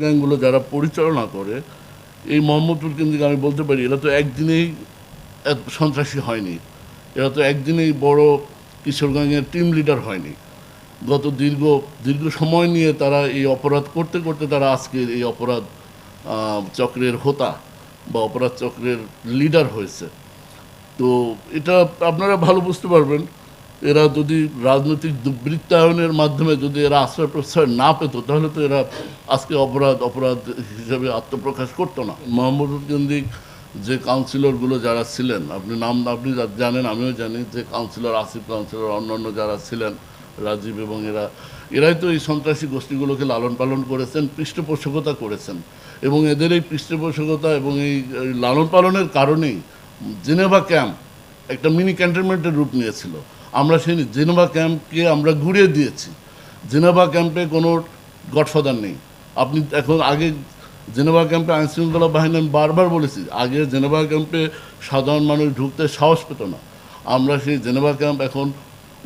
গ্যাংগুলো যারা পরিচালনা করে, এই মোহাম্মদপুর কেন্দ্রিক আমি বলতে পারি, এরা তো একদিনেই সন্ত্রাসী হয়নি। এরা তো একদিনেই বড় কিশোর গ্যাংয়ের টিম লিডার হয়নি। গত দীর্ঘ দীর্ঘ সময় নিয়ে তারা এই অপরাধ করতে করতে তারা আজকের এই অপরাধ চক্রের হোতা বা অপরাধ চক্রের লিডার হয়েছে। তো এটা আপনারা ভালো বুঝতে পারবেন। এরা যদি রাজনৈতিক দুর্বৃত্তায়নের মাধ্যমে যদি এরা আশ্রয় প্রশ্রয় না পেত, তাহলে তো এরা আজকে অপরাধ অপরাধ হিসেবে আত্মপ্রকাশ করতো না। মোহাম্মদ কেন্দ্রিক যে কাউন্সিলরগুলো যারা ছিলেন, আপনি নাম, আপনি জানেন, আমিও জানি যে কাউন্সিলর আসিফ কাউন্সিলর অন্যান্য যারা ছিলেন, রাজীব এবং এরা, এরাই তো এই সন্ত্রাসী গোষ্ঠীগুলোকে লালন পালন করেছেন, পৃষ্ঠপোষকতা করেছেন। এবং এদের এই পৃষ্ঠপোষকতা এবং এই লালন পালনের কারণেই জেনেভা ক্যাম্প একটা মিনি ক্যান্টনমেন্টের রূপ নিয়েছিল। আমরা সেই জেনেভা ক্যাম্পকে আমরা ঘুরিয়ে দিয়েছি। জেনেভা ক্যাম্পে কোনো গডফাদার নেই। আপনি এখন আগে জেনেভা ক্যাম্পে আইনশৃঙ্খলা বাহিনী, আমি বারবার বলেছি, আগে জেনেভা ক্যাম্পে সাধারণ মানুষ ঢুকতে সাহস পেত না। আমরা সেই জেনেভা ক্যাম্প এখন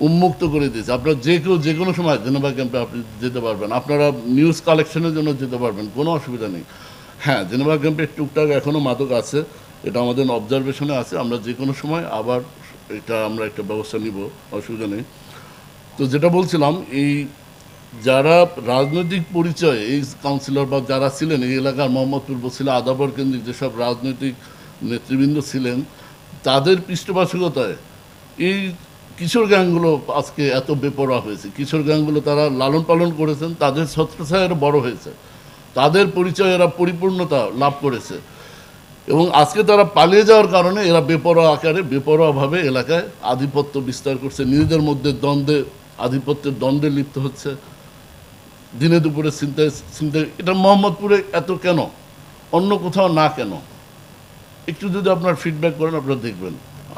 উন্মুক্ত করে দিয়েছি। আপনারা যে কেউ, যে কোনো সময় জেনেভা ক্যাম্পে আপনি যেতে পারবেন। আপনারা নিউজ কালেকশনের জন্য যেতে পারবেন, কোনো অসুবিধা নেই। হ্যাঁ জেনেভা ক্যাম্পে টুকটাক এখনও মাদক আছে, এটা আমাদের অবজারভেশনে আছে। আমরা যে কোনো সময় আবার এটা আমরা একটা ব্যবস্থা নিব, অসুবিধা নেই। তো যেটা বলছিলাম, এই যারা রাজনৈতিক পরিচয়, এই কাউন্সিলর বা যারা ছিলেন, এই এলাকার মোহাম্মদপুর বসিলা আদাবর কেন্দ্রিক যেসব রাজনৈতিক নেতৃবৃন্দ ছিলেন, তাদের পৃষ্ঠপোষকতায় এই কিশোর গ্যাংগুলো আজকে এত বেপরোয়া হয়েছে। কিশোর গ্যাংগুলো তারা লালন পালন করেছেন, তাদের ছত্রছায় বড় হয়েছে। তাদের পরিচয় এরা পরিপূর্ণতা লাভ করেছে। এবং আজকে তারা পালিয়ে যাওয়ার কারণে এরা বেপরোয়া আকারে, বেপরোয়াভাবে এলাকায় আধিপত্য বিস্তার করছে। নিজেদের মধ্যে দ্বন্দ্বে, আধিপত্যের দ্বন্দ্বে লিপ্ত হচ্ছে। দিনে দুপুরে চিন্তায় চিন্তায়, এটা মোহাম্মদপুরে এত কেন? অন্য কোথাও না কেন? একটু যদি আপনার ফিডব্যাক করেন, আপনারা দেখবেন।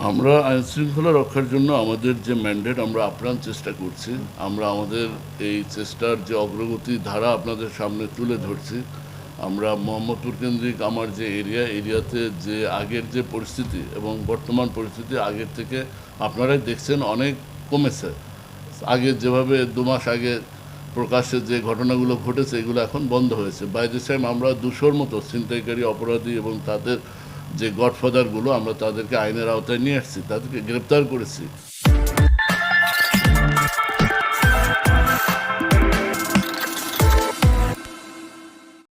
আমরা আইন শৃঙ্খলা রক্ষার জন্য আমাদের যে ম্যান্ডেট আমরা আপ্রাণ চেষ্টা করছি। আমরা আমাদের এই চেষ্টার যে অগ্রগতি ধারা আপনাদের সামনে তুলে ধরছি। আমরা মোহাম্মদপুর কেন্দ্রিক আমার যে এরিয়া, এরিয়াতে যে আগের যে পরিস্থিতি এবং বর্তমান পরিস্থিতি আগের থেকে আপনারাই দেখছেন অনেক কমেছে। আগে যেভাবে দু মাস আগে প্রকাশ্যে যে ঘটনাগুলো ঘটেছে, এগুলো এখন বন্ধ হয়েছে। বাই টাইম আমরা দুশোর মতো ছিনতাইকারী অপরাধী এবং তাদের যে গডফাদারগুলো, আমরা তাদেরকে আইনের আওতায় নিয়ে আসছি, তাদেরকে গ্রেপ্তার করেছি।